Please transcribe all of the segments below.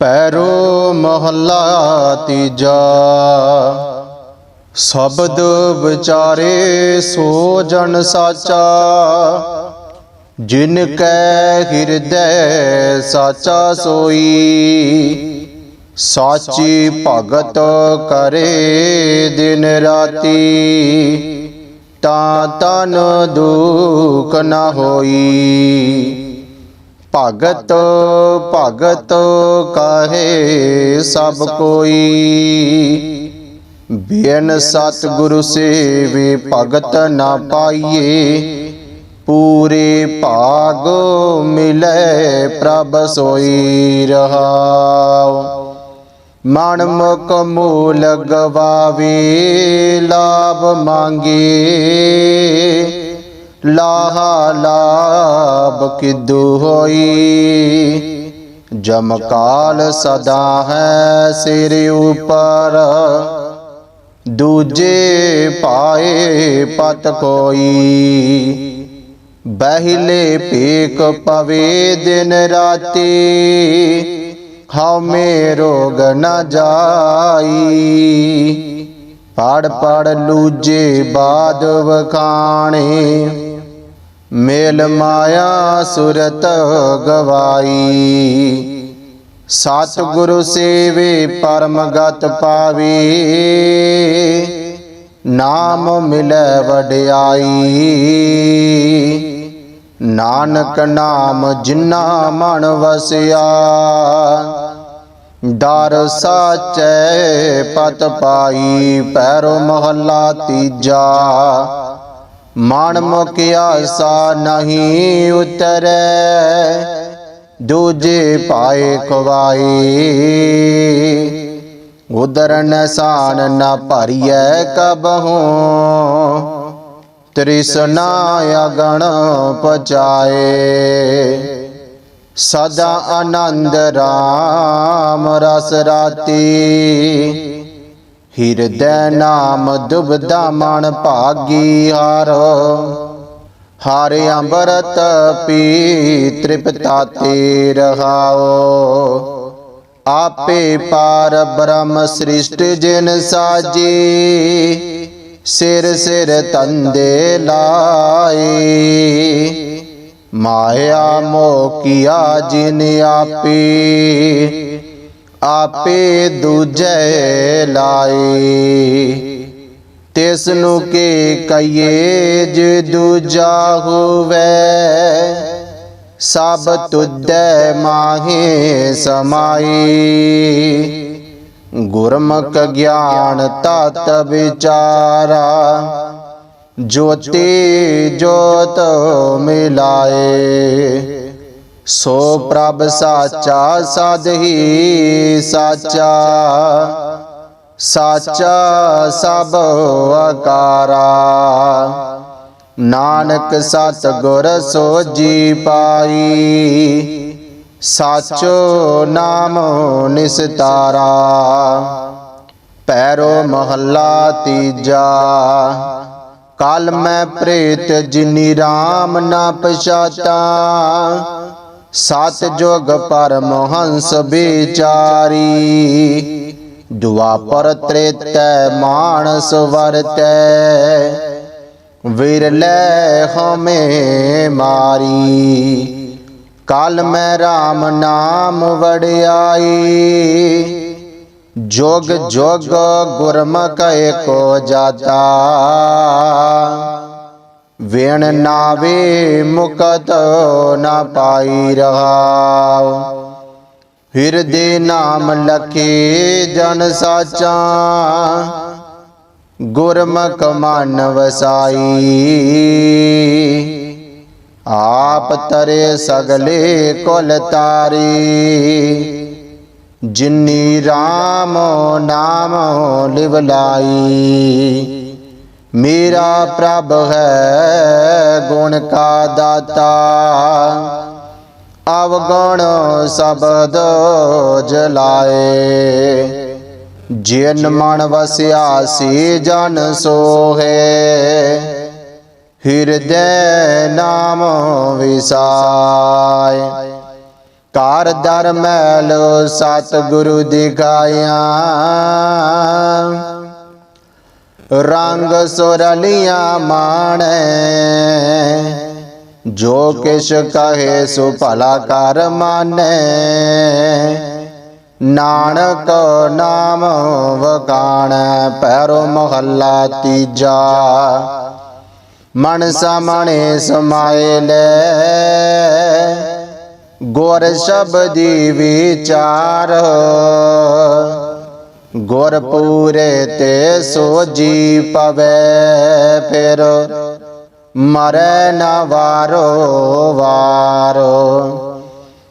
ਪੈਰੋ ਮਹੱਲਾ ਤੀਜਾ। ਸ਼ਬਦ ਵਿਚਾਰੇ ਸੋ ਜਨ ਸਾਚਾ। ਜਿਨ ਕੈ ਹਿਰਦੈ ਸਾਚਾ ਸੋਈ। ਸਾਚੀ ਭਗਤ ਕਰੇ ਦਿਨ ਰਾਤੀ। ਤਾਂ ਤਨ ਦੁਖ ਨਾ ਹੋਈ। ਭਗਤ ਭਗਤ ਕਹੇ ਸਭ ਕੋਈ? ਬਿਨ ਸਤ ਗੁਰੂ ਸੇਵੇ ਭਗਤ ਨਾ ਪਾਈਏ। ਪੂਰੇ ਭਾਗ ਮਿਲੇ ਪ੍ਰਭ ਸੋਈ ਰਹਾਉ। ਮਨ ਮੁਖ ਮੂਲ ਗਵਾਵੇ, ਲਾਭ ਮੰਗੇ। ਲਾਹਾ ਲਾਭ ਕਿਦੂ ਹੋਈ? ਜਮਕਾਲ ਸਦਾ ਹੈ ਸਿਰ ਉਪਰ। ਦੂਜੇ ਪਾਏ ਪਤ ਕੋਈ ਬਹਿਲੇ ਪੀਕ ਪਵੇ ਦਿਨ ਰਾਤੀ। ਹਉਮੈ ਰੋਗ ਨ ਜਾਈ। ਪੜ ਪੜ ਲੂਜੇ ਬਾਦ ਵਖਾਣੇ। ਮੇਲ ਮਾਇਆ ਸੁਰਤ ਗਵਾਈ। ਸਤ ਗੁਰੂ ਸੇਵੇ ਪਰਮ ਗਤ ਪਾਵੇ। ਨਾਮ ਮਿਲੈ ਵਡਿਆਈ। ਨਾਨਕ ਨਾਮ ਜਿਨਾ ਮਨ ਵਸਿਆ। ਡਰ ਸਾਚੈ ਪਤ ਪਾਈ। ਪੈਰੋ ਮਹੱਲਾ ਤੀਜਾ। ਮਨ ਮੁਖ ਆਸਾ ਨਹੀਂ ਉਤਰੈ। ਦੂਜੇ ਪਾਏ ਖਵਾਈ ਉਦਰ ਨਸਾਨ ਨ ਭਰੀਐ ਕਬਹੂ। ਤ੍ਰਿਸ਼ਨਾ ਅਗਣ ਪਚਾਏ ਸਦਾ ਆਨੰਦ RAM ਰਸ ਰਾਤੀ। ਹਿਰਦੈ ਨਾਮ ਦੁਬਦਾ ਮਨ ਭਾਗੀ ਹਾਰ ਹਰ ਅੰਬਰਤ ਪੀ ਤ੍ਰਿਪਤਾ ਤੇ ਰਹਾਓ ਆਪੇ ਪਾਰ ਬ੍ਰਹਮ ਸ੍ਰਿਸ਼ਟ ਜਿਨ ਸਾਜੀ, ਸਿਰ ਸਿਰ ਤੰਦੇ ਲਾਏ। ਮਾਇਆ ਮੋਕਿਆ ਜਿਨ ਆਪੇ ਆਪੇ ਦੂਜੈ ਲਾਏ। ਤਿਸ ਨੂੰ ਕੇ ਕਈਏ ਜੇ ਦੂਜਾ ਹੋਵੇ, ਸਭ ਤੁਧੈ ਮਾਹੇ ਸਮਾਈ ਗੁਰਮੁਖ ਗਿਆਨ ਤਤ ਵਿਚਾਰਾ, ਜੋਤੀ ਜੋਤ ਮਿਲਾਏ। ਸੋ ਪ੍ਰਭ ਸਾਚਾ ਸਦਹੀ ਸਾਚਾ ਸਾਚਾ ਸਭ ਆਕਾਰਾ। ਨਾਨਕ ਸਤ ਗੁਰ ਸੋਜੀ ਪਾਈ, ਸਾਚੋ ਨਾਮ ਨਿਸਤਾਰਾ। ਪੈਰੋ ਮਹੱਲਾ ਤੀਜਾ, ਕਲ ਮੈਂ ਪ੍ਰੇਤ ਜਿਨੀ RAM ਨਾ ਪਛਾਤਾ। ਸਤ ਜੋਗ ਪਰਮ ਹੰਸ ਵਿਚਾਰੀ। ਦੁਆਪਰ ਤ੍ਰੇਤੈ ਮਾਨਸ ਵਰਤੈ। ਵਿਰਲੇ ਹਮੇ ਮਾਰੀ। ਕਾਲ ਮੈਂ RAM ਨਾਮ ਵੜਿਆਈ ਜੋਗ ਜੋਗ ਗੁਰਮੁਖ ਕੋ ਜਾਤਾ। ਵੇਣ ਨਾਵੇ ਮੁਕਤ ਨਾ ਪਾਈ ਰਹਾਉ। ਹਿਰਦੇ ਨਾਮ ਲਖੇ ਜਨ ਸਾਚਾ। ਗੁਰਮੁਖ ਮਨ ਵਸਾਈ। ਆਪ ਤਰੇ ਸਗਲੇ ਕੁਲ ਤਾਰੀ। ਜਿਨੀ RAM ਨਾਮ ਲਿਵ ਲਾਈ ਮੇਰਾ ਪ੍ਰਭ ਹੈ ਗੁਣ ਕਾ ਦਾਤਾ। ਅਵਗੁਣ ਸਬਦ ਜਲਾਏ। ਜਿਨ ਮਨ ਵਸਿਆ ਸੀ ਜਨ ਸੋਹੇ। ਹਿਰਦੈ ਨਾਮ ਵਿਸਾਏ। ਕਾਰ ਦਰ ਮੈਲ ਸਤ ਗੁਰੂ ਦਿਖਾਇਆ। ਰੰਗ ਸੁਰਲੀਆਂ ਮਾਣੈ। ਜੋ ਕਿਛ ਕਹੇ ਸੋ ਭਲਾ ਕਰ ਮਾਨੈ। ਨਾਨਕ ਨਾਮ ਵਕਾਣ, ਪੈਰੋ ਮਹੱਲਾ ਤੀਜਾ। ਮਨ ਸਾਮਣੇ ਸਮਾਏ ਲੈ। ਗੁਰ ਸ਼ਬਦੀ ਵਿਚਾਰ। ਗੁਰ ਪੂਰੇ ਤੇ ਸੋਜੀ ਪਵੇ ਫਿਰ। ਮਰੈ ਨਾ ਵਾਰੋ ਵਾਰੋ।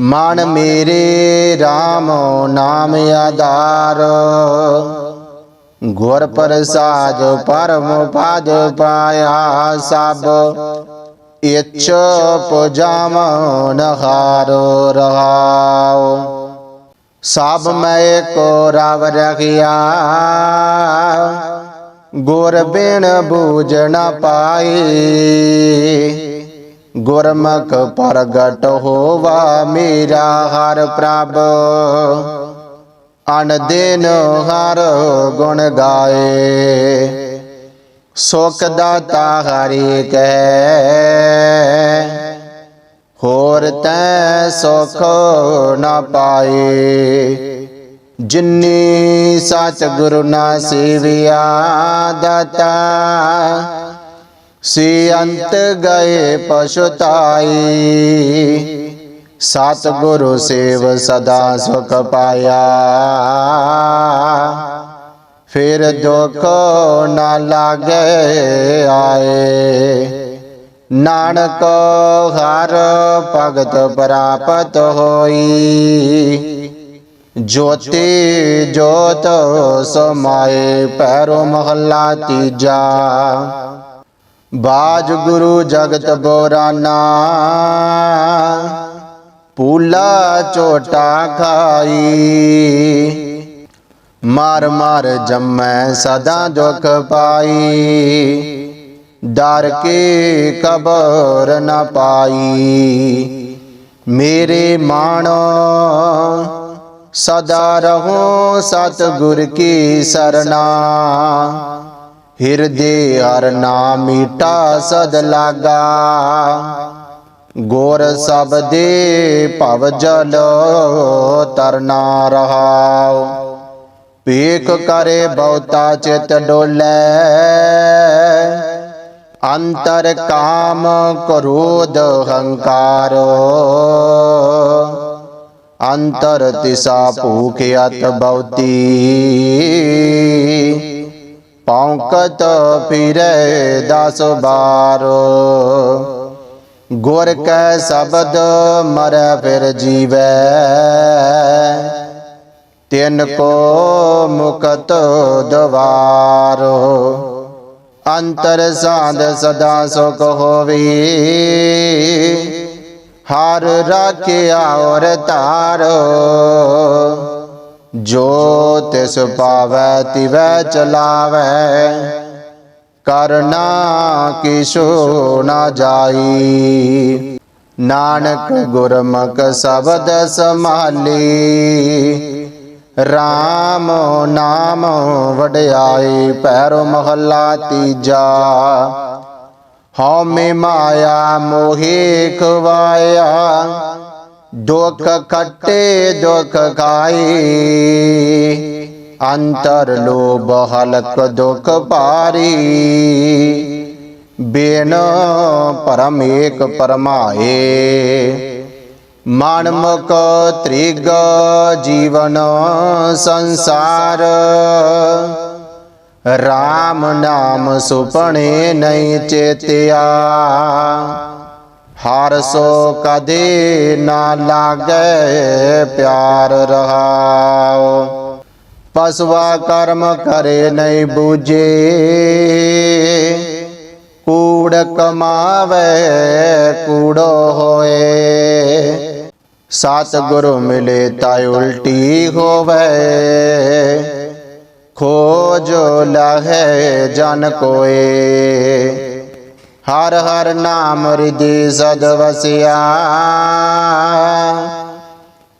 ਮਨ ਮੇਰੇ RAM ਨਾਮ ਆਧਾਰ। ਗੁਰ ਪ੍ਰਸਾਦ ਪਰਮ ਪਦ ਪਾਇਆ ਸਭ। ਇਛ ਪੁਜਾਮ ਨਹਾਰੋ ਰਹਾਉ। ਸਭ ਮੈਂ ਕੋ ਰਵ ਰਖਿਆ। ਗੁਰ ਬਿਨ ਬੂਝ ਨ ਪਾਈ। ਗੁਰਮੁਖ ਪ੍ਰਗਟ ਹੋਵਾ ਮੇਰਾ ਹਰ ਪ੍ਰਭ। ਅਨ ਦਿਨ ਹਰ ਗੁਣ ਗਾਏ। ਸੁਖ ਦਾਤਾ ਹਰੀ ਕੈ। ਹੋਰ ਤੈ ਸੁਖ ਨਾ ਪਾਏ। ਜਿਨੀ ਸਚ ਗੁਰੂ ਨਾ ਸੇਵਿਆ ਦਾਤਾ, ਸੇ ਅੰਤ ਗਏ ਪਛਤਾਈ ਸਤ ਗੁਰੂ ਸੇਵ ਸਦਾ ਸੁਖ ਪਾਇਆ। ਫਿਰ ਦੁਖ ਨਾ ਲਾਗੇ ਆਏ। ਨਾਨਕ ਹਰ ਭਗਤ ਪ੍ਰਾਪਤ ਹੋਈ। ਜੋਤੀ ਜੋਤ ਸਮਾਏ ਪੈਰੋ ਮਹੱਲਾ ਤੀਜਾ। ਬਾਜ ਗੁਰੂ ਜਗਤ ਬੋਰਾਨਾ। ਪੂਲਾ ਚੋਟਾ ਖਾਈ। ਮਾਰ ਮਾਰ ਜੰਮੈ ਸਦਾ ਦੁਖ ਪਾਈ। ਡਰ ਕੇ ਕਬਰ ਨ ਪਾਈ। ਮੇਰੇ ਮਾਣੋ, ਸਦਾ ਰਹੋ ਸਤ ਗੁਰ ਕੀ ਸਰਨਾ ਹਿਰਦੇ ਹਰ ਨਾਮ ਮੀਟਾ ਸਦ ਲਾਗਾ। ਗੋਰ ਸਭ ਦੇ ਭਵ ਜਲ ਤਰਨਾ ਰਹਾਉ। ਪੀਕ ਕਰੇ ਬਹੁਤਾ ਚਿਤ ਡੋਲੇ। ਅੰਤਰ ਕਾਮ ਕ੍ਰੋਧ ਹੰਕਾਰੋ। ਅੰਤਰ ਤਿਸਾ ਭੂਖ ਅਤ ਬਹੁਤੀ ਪੌਂਕਤ ਫਿਰੇ ਦਸ ਬਾਰੋ। ਗੁਰ ਕੈ ਸ਼ਬਦ ਮਰੈ ਫਿਰ ਜੀਵੈ। ਤਿਨ ਕੋ ਮੁਕਤ ਦਵਾਰੋ। ਅੰਤਰ ਸਾਧ ਸਦਾ ਸੁਖ ਹੋਵੀ। ਹਰ ਰਾਖਿਆ ਔਰ ਧਾਰੋ ਜੋ ਤਿਸ ਪਾਵੈ, ਤਿਵੈ ਚਲਾਵੈ। ਕਰਨਾ ਕਿਛੋ ਨਾ ਜਾਈ। ਨਾਨਕ ਗੁਰਮੁਖ ਸ਼ਬਦ ਸਮਾਲੀ RAM ਨਾਮ ਵਡਿਆਈ ਪੈਰੋ ਮਹੱਲਾ ਤੀਜਾ। ਹਉ ਮੇ ਮਾਇਆ ਮੋਹਿ ਖਵਾਇਆ ਦੁਖ ਖੱਟੇ ਦੁਖ ਖਾਈ। ਅੰਤਰ ਲੋਭ ਹਲਕ ਦੁਖ ਭਾਰੀ। ਬੇਨ ਪਰਮ ਏਕ ਪਰਮਾਏ। ਮਨ ਤ੍ਰਿਗ ਜੀਵਨ ਸੰਸਾਰ। RAM ਨਾਮ ਸੁਪਣੇ ਨਹੀਂ ਚੇਤਿਆ। ਹਰ ਸੋ ਕਦੇ ਨਾ ਲਾਗੇ ਪਿਆਰ ਰਹਾਓ ਪਸਵਾ ਕਰਮ ਕਰੇ ਨਹੀਂ ਬੂਝੇ। ਕੂੜ ਕਮਾਵੇ ਕੂੜੋ ਹੋਏ। ਸਤ ਗੁਰੂ ਮਿਲੇ ਤਾ ਉਲਟੀ ਹੋਵੇ। ਖੋਜ ਲਹੈ ਜਨ ਕੋਏ। ਹਰ ਹਰ ਨਾਮ ਹਿਰਦੇ ਸਦ ਵਸਿਆ।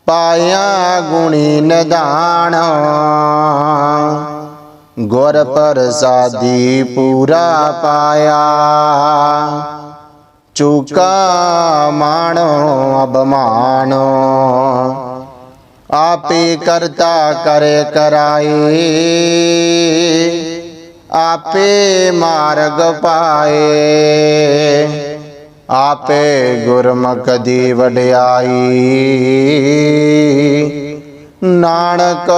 ਪਾਇਆ ਗੁਣੀ ਨਿਧਾਨ। ਗੁਰ ਪ੍ਰਸਾਦੀ ਪੂਰਾ ਪਾਇਆ। ਚੁਕਾ ਮਾਣੋ ਅਬਮਾਨੋ ਆਪੇ ਕਰਤਾ ਕਰੇ ਕਰਾਏ ਆਪੇ ਮਾਰਗ ਪਾਏ। ਆਪੇ ਗੁਰਮੁਖ ਦੀ ਵਡਿਆਈ। ਨਾਨਕ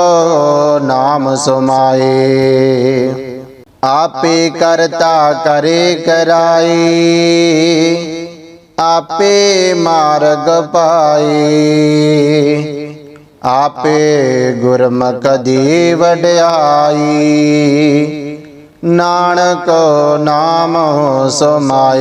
ਨਾਮ ਸਮਾਏ। ਆਪੇ ਕਰਤਾ ਕਰੇ ਕਰਾਈ ਆਪੇ ਮਾਰਗ ਪਾਈ ਆਪੇ ਗੁਰਮੁਖ ਦੀ ਵਡਿਆਈ। ਨਾਨਕ ਨਾਮ ਸਮਾਏ।